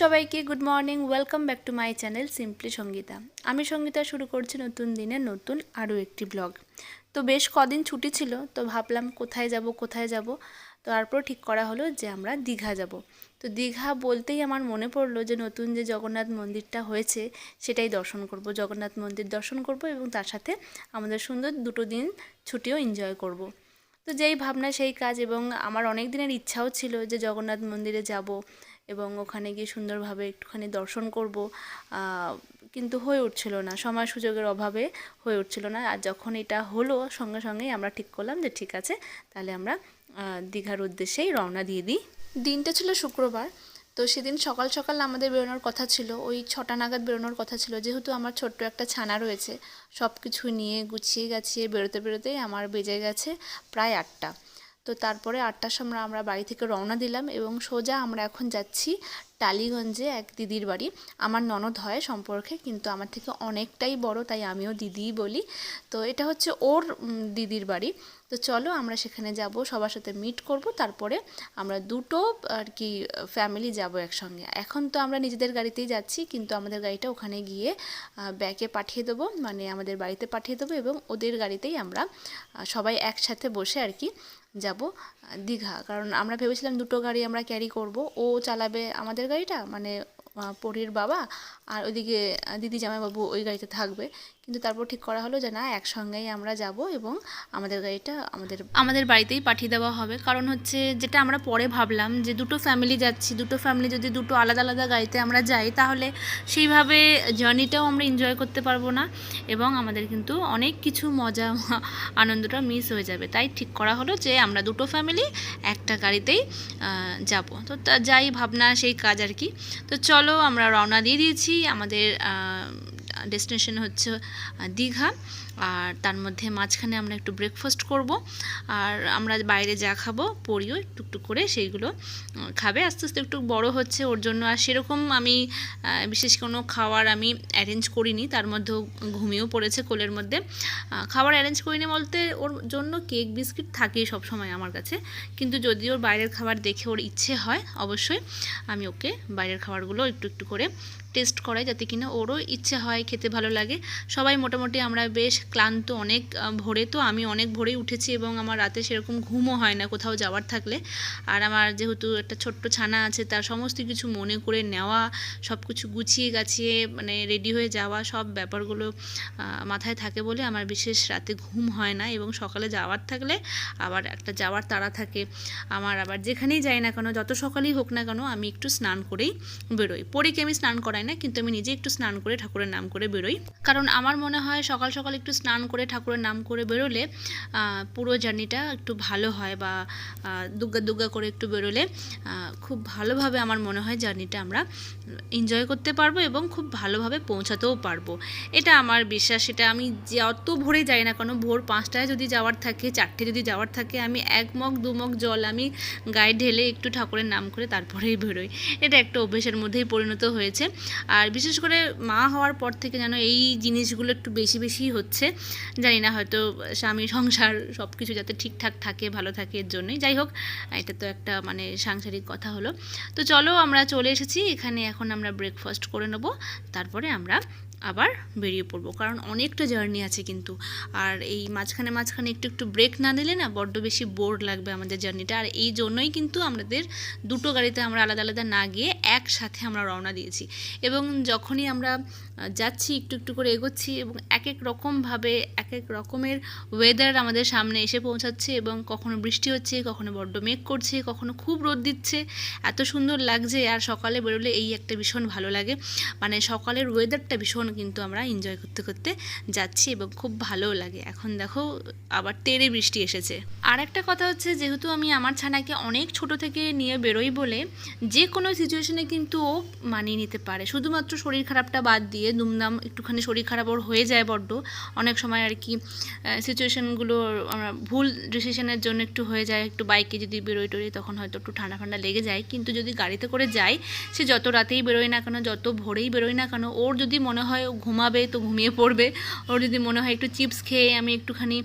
সবাইকে good morning welcome back to my channel simply Sangeeta আমি সঙ্গীতা, শুরু করছি নতুন দিনে নতুন আরও একটি ব্লগ তো বেশ কদিন ছুটি ছিল, তো ভাবলাম কোথায় যাব কোথায় যাব? তো তারপর ঠিক করা হলো যে আমরা দীঘা যাব। তো দীঘা বলতেই আমার মনে পড়ল যে নতুন যে জগন্নাথ মন্দিরটা হয়েছে, সেটাই দর্শন করব, জগন্নাথ মন্দির দর্শন করব এবং তার সাথে আমাদের সুন্দর দুটো দিন ছুটিও এনজয় করব। তো যেই ভাবনা, সেই কাজ এবং আমার অনেক দিনের ইচ্ছাও ছিল যে জগন্নাথ মন্দিরে যাব এবং ওখানে গিয়ে সুন্দরভাবে একটুখানি দর্শন করব। কিন্তু হয়ে উঠছিল না, সময় সুযোগের অভাবে হয়ে উঠছিল না। আর যখন এটা হলো, সঙ্গে সঙ্গেই আমরা ঠিক করলাম যে ঠিক আছে, তাহলে আমরা দীঘার উদ্দেশ্যেই রওনা দিয়ে দিই। দিনটা ছিল শুক্রবার, তো সেদিন সকাল সকাল আমাদের বেরোনোর কথা ছিল, ওই ছটা নাগাদ বেরোনোর কথা ছিল। যেহেতু আমার ছোট্ট একটা ছানা রয়েছে সব কিছু নিয়ে গুছিয়ে গাছিয়ে বেরোতে বেরোতেই আমার বেজে গেছে প্রায় আটটা। তো তারপরে আটটার সময় আমরা বাড়ি থেকে রওনা দিলাম এবং সোজা আমরা এখন যাচ্ছি টালিগঞ্জে এক দিদির বাড়ি। আমার ননদ হয় সম্পর্কে, কিন্তু আমার থেকে অনেকটাই বড়, তাই আমিও দিদিই বলি। তো এটা হচ্ছে ওর দিদির বাড়ি। তো চলো আমরা সেখানে যাব, সবার সাথে মিট করব, তারপরে আমরা দুটো, আর কি ফ্যামিলি যাব একসঙ্গে। এখন তো আমরা নিজেদের গাড়িতেই যাচ্ছি, কিন্তু আমাদের গাড়িটা ওখানে গিয়ে ব্যাকে পাঠিয়ে দেবো মানে আমাদের বাড়িতে পাঠিয়ে দেবো এবং ওদের গাড়িতেই আমরা সবাই একসাথে বসে আর কি যাব দীঘা। কারণ আমরা ভেবেছিলাম দুটো গাড়ি আমরা ক্যারি করব। ও চালাবে আমাদের গাড়িটা মানে পরীর বাবা, আর ওইদিকে দিদি জামাইবাবু ওই গাড়িতে থাকবে। কিন্তু তারপর ঠিক করা হলো যে না, একসঙ্গেই আমরা যাব এবং আমাদের গাড়িটা আমাদের আমাদের বাড়িতেই পাঠিয়ে দেওয়া হবে। কারণ হচ্ছে যেটা আমরা পরে ভাবলাম যে দুটো ফ্যামিলি যাচ্ছি, দুটো ফ্যামিলি যদি দুটো আলাদা আলাদা গাড়িতে আমরা যাই, তাহলে সেইভাবে জার্নিটাও আমরা এনজয় করতে পারব না এবং আমাদের কিন্তু অনেক কিছু মজা আনন্দটা মিস হয়ে যাবে। তাই ঠিক করা হলো যে আমরা দুটো ফ্যামিলি একটা গাড়িতেই যাব। তো যাই ভাবনা, সেই কাজ আর কি। তো চলো আমরা রওনা দিয়ে দিয়েছি। আমাদের ডেস্টিনেশন হচ্ছে দীঘা। আর তার মধ্যে মাঝখানে আমরা একটু ব্রেকফাস্ট করব। আর আমরা বাইরে যা খাব, পরিও একটু করে সেইগুলো খাবে। আস্তে আস্তে একটু বড় হচ্ছে ওর জন্য। আর সেরকম আমি বিশেষ কোনো খাবার আমি অ্যারেঞ্জ করিনি। তার মধ্যেও ঘুমিয়েও পড়েছে কোলের মধ্যে। খাবার অ্যারেঞ্জ করিনি বলতে ওর জন্য কেক বিস্কিট থাকেই সব সময় আমার কাছে। কিন্তু যদি ওর বাইরের খাবার দেখে ওর ইচ্ছে হয়, অবশ্যই আমি ওকে বাইরের খাবারগুলো একটু একটু করে টেস্ট করাই যাতে কিনা ওরও ইচ্ছে হয় খেতে ভালো লাগে। সবাই মোটামুটি আমরা বেশ ক্লান্ত অনেক ভোরে। তো আমি অনেক ভোরেই উঠেছি এবং আমার রাতে সেরকম ঘুমও হয় না কোথাও যাওয়ার থাকলে। আর আমার যেহেতু একটা ছোট্ট ছানা আছে, তার সমস্ত কিছু মনে করে নেওয়া সব কিছু গুছিয়ে গাছিয়ে মানে রেডি হয়ে যাওয়া, সব ব্যাপারগুলো মাথায় থাকে বলে আমার বিশেষ রাতে ঘুম হয় না। এবং সকালে যাওয়ার থাকলে আবার একটা যাওয়ার তাড়া থাকে। আমার আবার যেখানেই যাই না কেন, যত সকালেই হোক না কেন, আমি একটু স্নান করেই বেরোই। পরীকে আমি স্নান করাই না, কিন্তু আমি নিজে একটু স্নান করে ঠাকুরের নাম করে বেরোই। কারণ আমার মনে হয় সকাল সকাল একটু স্নান করে ঠাকুরের নাম করে বেরোলে পুরো জার্নিটা একটু ভালো হয় বা দুগ্গা দুগ্গা করে একটু বেরোলে খুব ভালোভাবে আমার মনে হয় জার্নিটা আমরা এনজয় করতে পারব এবং খুব ভালোভাবে পৌঁছাতেও পারব। এটা আমার বিশ্বাস, এটা আমি যত ভোরে যাই না কেন, ভোর পাঁচটায় যদি যাওয়ার থাকে, চারটে যদি যাওয়ার থাকে, আমি এক মগ, দু মগ জল আমি গায়ে ঢেলে একটু ঠাকুরের নাম করে তারপরেই বেরোই। এটা একটা অভ্যেসের মধ্যেই পরিণত হয়েছে। আর বিশেষ করে মা হওয়ার পর থেকে যেন এই জিনিসগুলো একটু বেশি বেশি হচ্ছে, জানি না হয়তো স্বামী সংসার সব কিছু যাতে ঠিকঠাক থাকে, ভালো থাকে এর জন্যই। যাই হোক, এটা তো একটা মানে সাংসারিক কথা হলো। তো চলো আমরা চলে এসেছি, এখানে এখন আমরা ব্রেকফাস্ট করে নেব, তারপরে আমরা আবার বেরিয়ে পড়ব। কারণ অনেকটা জার্নি আছে কিন্তু। আর এই মাঝখানে মাঝখানে একটু একটু ব্রেক না দিলে না বড্ড বেশি বোর লাগবে আমাদের জার্নিটা আর এই জন্যই কিন্তু আমাদের দুটো গাড়িতে আমরা আলাদা আলাদা না গিয়ে একসাথে আমরা রওনা দিয়েছি। এবং যখনই আমরা যাচ্ছি, একটু একটু করে এগোচ্ছি এবং এক এক রকমভাবে এক এক রকমের ওয়েদার আমাদের সামনে এসে পৌঁছাচ্ছে এবং কখনো বৃষ্টি হচ্ছে, কখনো বড্ড মেঘ করছে, কখনো খুব রোদ দিচ্ছে। এত সুন্দর লাগছে আর সকালে বেরোলে এই একটা ভীষণ ভালো লাগে। মানে সকালের ওয়েদারটা ভীষণ কিন্তু আমরা এনজয় করতে করতে যাচ্ছি এবং খুব ভালোও লাগে। এখন দেখো, আবার তেড়ে বৃষ্টি এসেছে। আর একটা কথা হচ্ছে, যেহেতু আমি আমার ছানাকে অনেক ছোট থেকে নিয়ে বেরোই বলে যে কোনো সিচুয়েশনে কিন্তু ও মানিয়ে নিতে পারে। শুধুমাত্র শরীর খারাপটা বাদ দিয়ে দুমদাম একটুখানি শরীর খারাপ ওর হয়ে যায় বড্ড। অনেক সময় আর কি সিচুয়েশনগুলো আমরা ভুল ডিসিশনের জন্য একটু হয়ে যায়। একটু বাইকে যদি বেরোই টোরোই তখন হয়তো একটু ঠান্ডা ঠান্ডা লেগে যায়। কিন্তু যদি গাড়িতে করে যায়, সে যত রাতেই বেরোয় না কেন, যত ভোরেই বেরোয় না কেন, ওর যদি মনে হয় হয় ও ঘুমাবে তো ঘুমিয়ে পড়বে। ওর যদি মনে হয় একটু চিপস খেয়ে আমি একটুখানি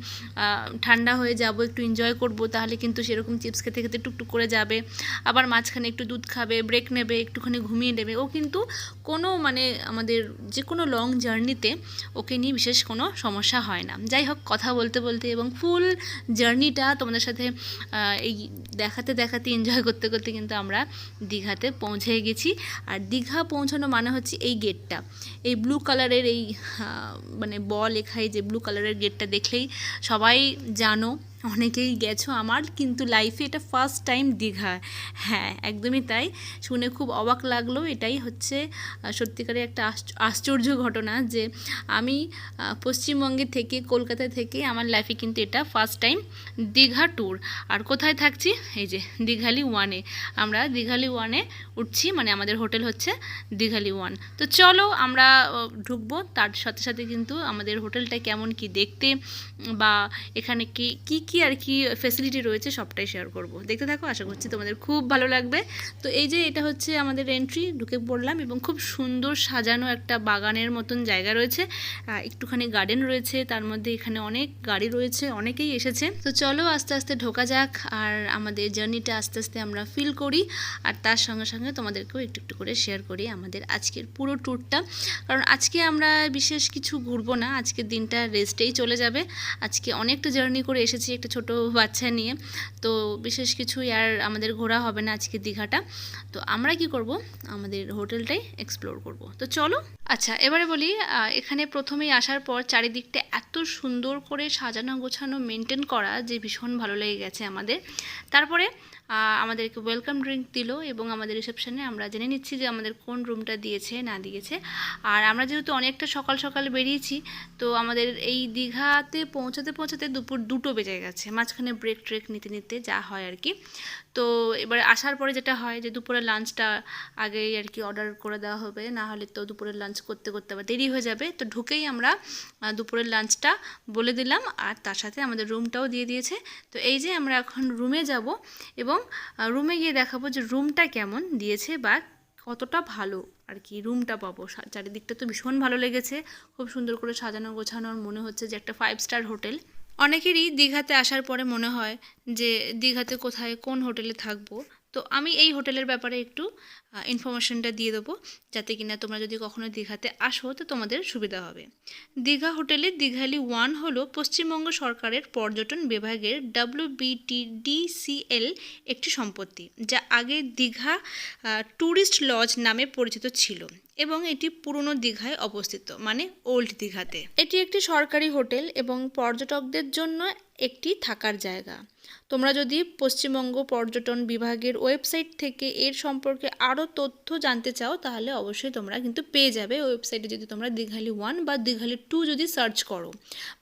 ঠান্ডা হয়ে যাব, একটু এনজয় করব, তাহলে কিন্তু সেরকম চিপস খেতে খেতে টুকটুক করে যাবে। আবার মাঝখানে একটু দুধ খাবে ব্রেক নেবে, একটুখানি ঘুমিয়ে নেবে। ও কিন্তু কোনো মানে আমাদের যে কোনো লং জার্নিতে ওকে নিয়ে বিশেষ কোনো সমস্যা হয় না। যাই হোক, কথা বলতে বলতে এবং ফুল জার্নিটা তোমাদের সাথে এই দেখাতে দেখাতে এনজয় করতে করতে কিন্তু আমরা দীঘাতে পৌঁছে গেছি। আর দীঘা পৌঁছানো মানে হচ্ছে এই গেটটা এই ব্লু কালারের এই আহ, মানে ব লেখায় যে ব্লু কালারের গেটটা দেখলেই সবাই জানো অনেকেই গেছো আমার, কিন্তু লাইফে এটা ফার্স্ট টাইম দীঘা। হ্যাঁ একদমই তাই। শুনে খুব অবাক লাগল। এটাই হচ্ছে সত্যিকারের একটা আশ্চর্য ঘটনা যে আমি পশ্চিমবঙ্গে থেকে, কলকাতা থেকে আমার লাইফে কিন্তু এটা ফার্স্ট টাইম দীঘা ট্যুর আর কোথায় থাকছি? এই যে দীঘালি ওয়ানে আমরা দীঘালি ওয়ানে উঠছি মানে আমাদের হোটেল হচ্ছে দীঘালি ওয়ান তো চলো আমরা ঢুকবো। তার সাথে সাথে কিন্তু আমাদের হোটেলটা কেমন কি দেখতে, বা এখানে কি কি কি আর কি ফেসিলিটি রয়েছে সবটাই শেয়ার করব। দেখতে থাকো, আশা করছি তোমাদের খুব ভালো লাগবে। তো এই যে এটা হচ্ছে আমাদের এন্ট্রি ঢুকে পড়লাম এবং খুব সুন্দর সাজানো একটা বাগানের মতন জায়গা রয়েছে। একটুখানি গার্ডেন রয়েছে, তার মধ্যে এখানে অনেক গাড়ি রয়েছে, অনেকেই এসেছে। তো চলো আস্তে আস্তে ঢোকা যাক আর আমাদের জার্নিটা আস্তে আস্তে আমরা ফিল করি আর তার সঙ্গে সঙ্গে তোমাদেরকেও একটু একটু করে শেয়ার করি আমাদের আজকের পুরো ট্যুরটা কারণ আজকে আমরা বিশেষ কিছু ঘুরবো না, আজকের দিনটা রেস্টেই চলে যাবে। আজকে অনেকটা জার্নি করে এসেছি একটা ছোট বাচ্চা নিয়ে। তো বিশেষ কিছুই আর আমাদের ঘোরা হবে না আজকে দীঘাটা। তো আমরা কি করব? আমাদের হোটেলটাই এক্সপ্লোর করব। তো চলো। আচ্ছা এবারে বলি এখানে প্রথমেই আসার পর চারিদিকটা এত সুন্দর করে সাজানো, গোছানো মেনটেন করা যে ভীষণ ভালো লেগে গেছে আমাদের। তারপরে আমাদেরকে ওয়েলকাম ড্রিঙ্ক দিল এবং আমাদের রিসেপশনে আমরা জেনে নিচ্ছি যে আমাদের কোন রুমটা দিয়েছে, না দিয়েছে। আর আমরা যেহেতু অনেকটা সকাল সকাল বেরিয়েছি, তো আমাদের এই দীঘাতে পৌঁছাতে পৌঁছাতে দুপুর দুটো বেজে গেছে। মাঝখানে ব্রেক ট্রেক নিতে নিতে যা হয় আর কি। তো এবারে আসার পরে যেটা হয় যে দুপুরের লাঞ্চটা আগেই আর কি অর্ডার করে দেওয়া হবে, না হলে তো দুপুরের লাঞ্চ করতে করতে আবার দেরি হয়ে যাবে। তো ঢুকেই আমরা দুপুরের লাঞ্চটা বলে দিলাম আর তার সাথে আমাদের রুমটাও দিয়ে দিয়েছে। তো এই যে আমরা এখন রুমে যাব এবং রুমে গিয়ে দেখাবো যে রুমটা কেমন দিয়েছে বা কতটা ভালো আর কি রুমটা পাবো। চারিদিকটা তো ভীষণ ভালো লেগেছে। খুব সুন্দর করে সাজানো গোছানোর মনে হচ্ছে যে একটা ফাইভ স্টার হোটেল। অনেকেরই দীঘাতে আসার পরে মনে হয় যে দীঘাতে কোথায় কোন হোটেলে থাকব। তো আমি এই হোটেলের ব্যাপারে একটু ইনফরমেশনটা দিয়ে দেবো, যাতে কিনা তোমরা যদি কখনো দীঘাতে আসো, তো তোমাদের সুবিধা হবে। দীঘা হোটেলে দীঘালি ওয়ান হলো পশ্চিমবঙ্গ সরকারের পর্যটন বিভাগের ডাব্লিউবিটিডিসিএল একটি সম্পত্তি, যা আগে দীঘা ট্যুরিস্ট লজ নামে পরিচিত ছিল এবং এটি পুরনো দীঘায় অবস্থিত মানে ওল্ড দীঘাতে। এটি একটি সরকারি হোটেল এবং পর্যটকদের জন্য একটি থাকার জায়গা। তোমরা যদি পশ্চিমবঙ্গ পর্যটন বিভাগের ওয়েবসাইট থেকে এর সম্পর্কে আরও তথ্য জানতে চাও, তাহলে অবশ্যই তোমরা কিন্তু পেয়ে যাবে ওয়েবসাইটে যদি তোমরা দীঘালি ওয়ান বা দীঘালি টু যদি সার্চ করো।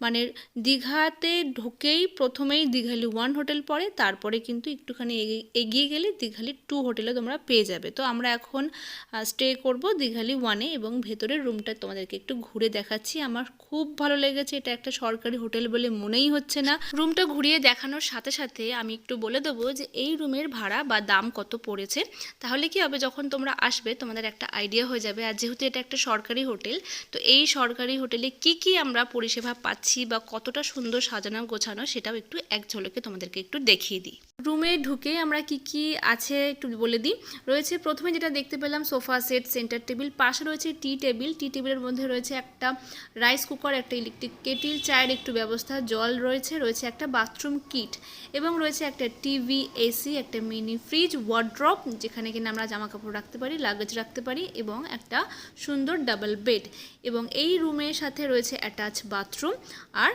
মানে দীঘাতে ঢুকেই প্রথমেই দীঘালি ওয়ান হোটেল পড়ে, তারপরে কিন্তু একটুখানি এগিয়ে- গেলে দীঘালি টু হোটেলে তোমরা পেয়ে যাবে। তো আমরা এখন স্টে করব দীঘালি ওয়ানে এবং ভেতরের রুমটা তোমাদেরকে একটু ঘুরে দেখাচ্ছি। আমার খুব ভালো লেগেছে, এটা একটা সরকারি হোটেল বলে মনেই হচ্ছে না। রুমটা ঘুরিয়ে দেখানোর সাথে সাথে আমি একটু বলে দেবো যে এই রুমের ভাড়া বা দাম কত পড়েছে। তাহলে কি হবে, যখন তোমরা আসবে, তোমাদের একটা আইডিয়া হয়ে যাবে। আর যেহেতু এটা একটা সরকারি হোটেল, তো এই সরকারি হোটেলে কি কি আমরা পরিষেবা পাচ্ছি বা কতটা সুন্দর সাজানো গোছানো, সেটাও একটু এক ঝলকে তোমাদেরকে একটু দেখিয়ে দিই। রুমে ঢুকে আমরা কি কি আছে একটু বলে দিই। রয়েছে প্রথমে যেটা দেখতে পেলাম, সোফা সেট, সেন্টার টেবিল, পাশে রয়েছে টি টেবিল। টি টেবিলের মধ্যে রয়েছে একটা রাইস কুকার, একটা ইলেকট্রিক কেটিল, চায়ের একটু ব্যবস্থা, জল রয়েছে রয়েছে একটা বাথরুম কিট। এবং রয়েছে একটা টিভি এসি একটা মিনি ফ্রিজ ওয়ার্ড্রপ যেখানে কিনা আমরা জামা কাপড় রাখতে পারি লাগেজ রাখতে পারি এবং একটা সুন্দর ডাবল বেড এবং এই রুমের সাথে রয়েছে অ্যাটাচ বাথরুম আর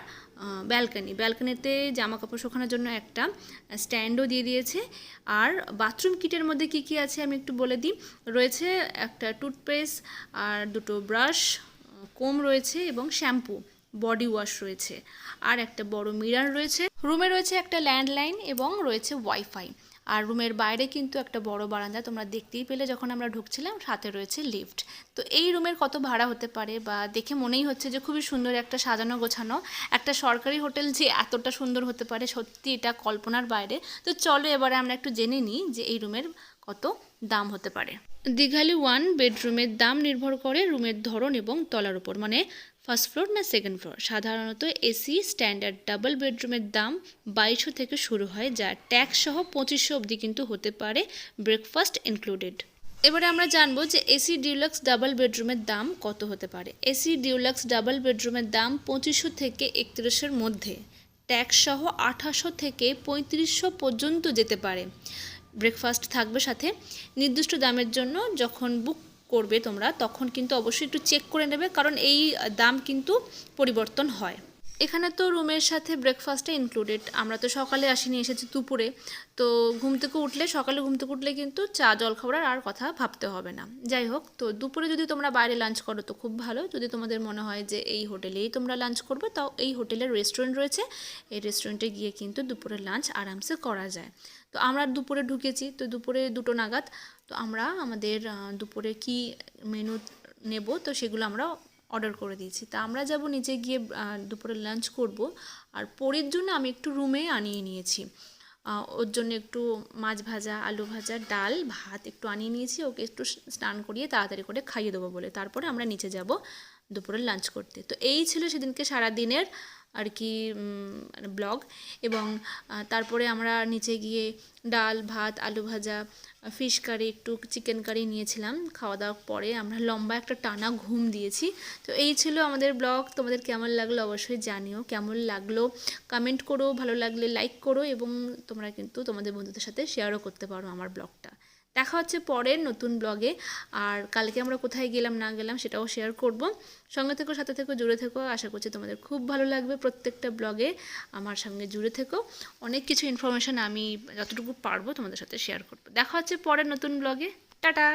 ব্যালকানি ব্যালকানিতে জামা কাপড় শুকানোর জন্য একটা স্ট্যান্ডও দিয়ে দিয়েছে। আর বাথরুম কিটের মধ্যে কি কি আছে আমি একটু বলে দিই। রয়েছে একটা টুথপেস্ট আর দুটো ব্রাশ কোম রয়েছে এবং শ্যাম্পু বডি ওয়াশ রয়েছে। আর একটা বড় মিরার রয়েছে। রুমে রয়েছে একটা ল্যান্ডলাইন এবং রয়েছে ওয়াইফাই। আর রুমের বাইরে কিন্তু একটা বড় বারান্দা তোমরা দেখতেই পেলে যখন আমরা ঢুকছিলাম, সাথে রয়েছে লিফট। তো এই রুমের কত ভাড়া হতে পারে বা দেখে মনেই হচ্ছে যে খুবই সুন্দর একটা সাজানো গোছানো, একটা সরকারি হোটেল যে এতটা সুন্দর হতে পারে, সত্যি এটা কল্পনার বাইরে। তো চলো এবারে আমরা একটু জেনে নিই যে এই রুমের কত দাম হতে পারে। দীঘালি ওয়ান বেডরুমের দাম নির্ভর করে রুমের ধরন এবং তলার উপর। মানে ফার্স্ট ফ্লোর না সেকেন্ড ফ্লোর? সাধারণত এসি, স্ট্যান্ডার্ড ডাবল বেডরুমের দাম বাইশশো থেকে শুরু হয়, যা ট্যাক্স সহ পঁচিশশো অবধি কিন্তু হতে পারে ব্রেকফাস্ট ইনক্লুডেড এবারে আমরা জানব যে এসি ডিউলাক্স ডাবল বেডরুমের দাম কত হতে পারে? এসি ডিউলাক্স ডাবল বেডরুমের দাম পঁচিশশো থেকে একত্রিশের মধ্যে ট্যাক্স সহ আঠাশশো থেকে পঁয়ত্রিশশো পর্যন্ত যেতে পারে। ব্রেকফাস্ট থাকবে সাথে নির্দিষ্ট দামের জন্য যখন বুক করবে তোমরা, তখন কিন্তু অবশ্যই একটু চেক করে নেবে, কারণ এই দাম কিন্তু পরিবর্তন হয়। এখানে তো রুমের সাথে ব্রেকফাস্টটা ইনক্লুডেড আমরা তো সকালে আসিনি, এসেছি দুপুরে। তো ঘুম থেকে উঠলে, সকালে ঘুম থেকে উঠলে কিন্তু চা জল খাবার আর কথা ভাবতে হবে না। যাই হোক, তো দুপুরে যদি তোমরা বাইরে লাঞ্চ করো, তো খুব ভালো। যদি তোমাদের মনে হয় যে এই হোটেলেই তোমরা লাঞ্চ করবে, তাও এই হোটেলের রেস্টুরেন্ট রয়েছে। এই রেস্টুরেন্টে গিয়ে কিন্তু দুপুরের লাঞ্চ আরামসে করা যায়। তো আমরা দুপুরে ঢুকেছি, তো দুপুরে দুটো নাগাদ তো আমরা আমাদের দুপুরে কি মেনু নেব, তো সেগুলো আমরা অর্ডার করে দিয়েছি। তা আমরা যাব নিচে গিয়ে দুপুরে লাঞ্চ করব। আর পরের জন্য আমি একটু রুমে আনিয়ে নিয়েছি। ওর জন্য একটু মাছ ভাজা, আলু ভাজা, ডাল, ভাত একটু আনিয়ে নিয়েছি। ওকে একটু স্নান করিয়ে তাড়াতাড়ি করে খাইয়ে দেবো বলে। তারপরে আমরা নিচে যাব দুপুরে লাঞ্চ করতে। তো এই ছিল সেদিনকে সারা দিনের আর কি ব্লগ। এবং তারপরে আমরা নিচে গিয়ে ডাল, ভাত, আলু ভাজা, ফিশ কারি, একটু চিকেন কারি নিয়েছিলাম। খাওয়া দাওয়ার পরে আমরা লম্বা একটা টানা ঘুম দিয়েছি। তো এই ছিল আমাদের ব্লগ। তোমাদের কেমন লাগল অবশ্যই জানিও। কেমন লাগল কমেন্ট করো। ভালো লাগলে লাইক করো এবং তোমরা কিন্তু তোমাদের বন্ধুদের সাথে শেয়ারও করতে পারো আমার ব্লগটা। দেখা হচ্ছে পরের নতুন ব্লগে। আর কালকে আমরা কোথায় গেলাম, না গেলাম সেটাও শেয়ার করব। সঙ্গে থেকো, সাথে থেকো, জুড়ে থেকো। আশা করছি তোমাদের খুব ভালো লাগবে প্রত্যেকটা ব্লগে আমার সঙ্গে জুড়ে থেকো। অনেক কিছু ইনফরমেশান আমি যতটুকু পারব তোমাদের সাথে শেয়ার করব। দেখা হচ্ছে পরের নতুন ব্লগে। টাটা!